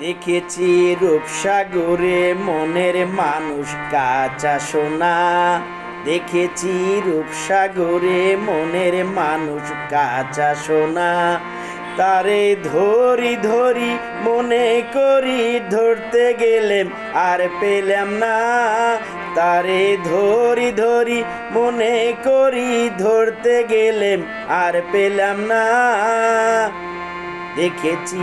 দেখেছি রূপসাগরে মনের মানুষ কাঁচা সোনা। দেখেছি রূপসাগরে মনের মানুষ কাঁচা সোনা। তারে ধরি ধরি মনে করি ধরতে গেলেম আর পেলাম না। তারে ধরি ধরি মনে করি ধরতে গেলেম আর পেলাম না। দেখেছি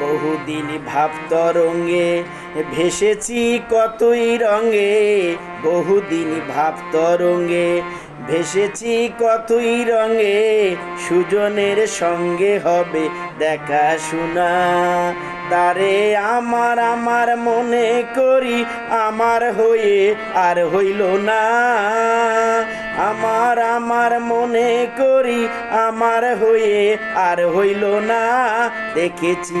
বহুদিন ভাব তরঙ্গে ভেসেছি কতই রঙে, বহুদিন ভাব তরঙ্গে ভেসেছি কতই রঙে, সুজনের সঙ্গে হবে দেখা শোনা। তারে আমার আমার মনে করি, আমার হয়ে আর হইল না। আমার আমার মনে করি, আমার হয়ে আর হইল না। দেখেছি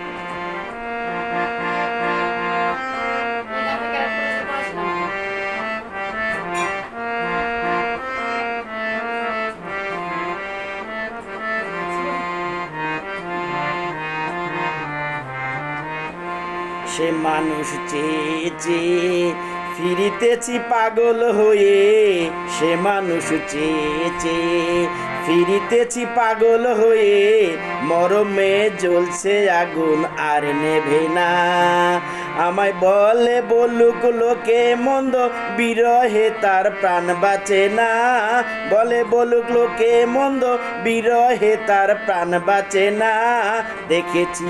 সে মানুষ চেয়ে চেয়ে ফিরিতেছি পাগল হয়ে, সে মানুষ চেয়ে চেয়ে ফিরিতেছি পাগল হয়ে, মরমে জ্বলছে আগুন আর নেভে না। আমায় বলে, বলুক লোকে মন্দ, বিরহে তার প্রাণ বাঁচে না। বলে, বলুক লোকে মন্দ, বিরহে তার প্রাণ বাঁচে না। দেখেছি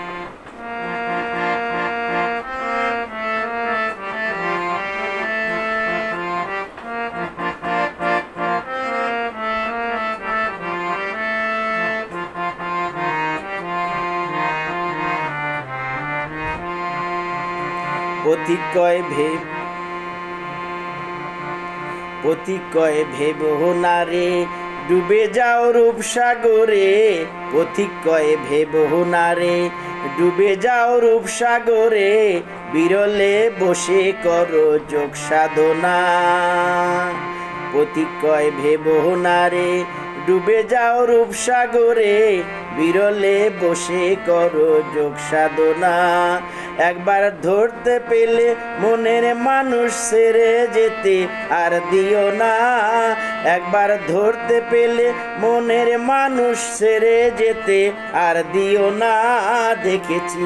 প্রতিকয় ভেব প্রতিকয় ভেব নারে ডুবে যাও রূপসাগরে প্রতিকয় ভেব নারে ডুবে যাও রূপসাগরে বিরলে বসে করো যোগ সাধনা। প্রতিকয় ভেব নারে ডুবে যাও রূপসাগরে, বিরলে বসে করো যোগ সাধনা। একবার ধরতে পেলে মনের মানুষ সেরে যেতে আর দিও না। একবার ধরতে পেলে মনের মানুষ সেরে যেতে আর দিও না। দেখেছি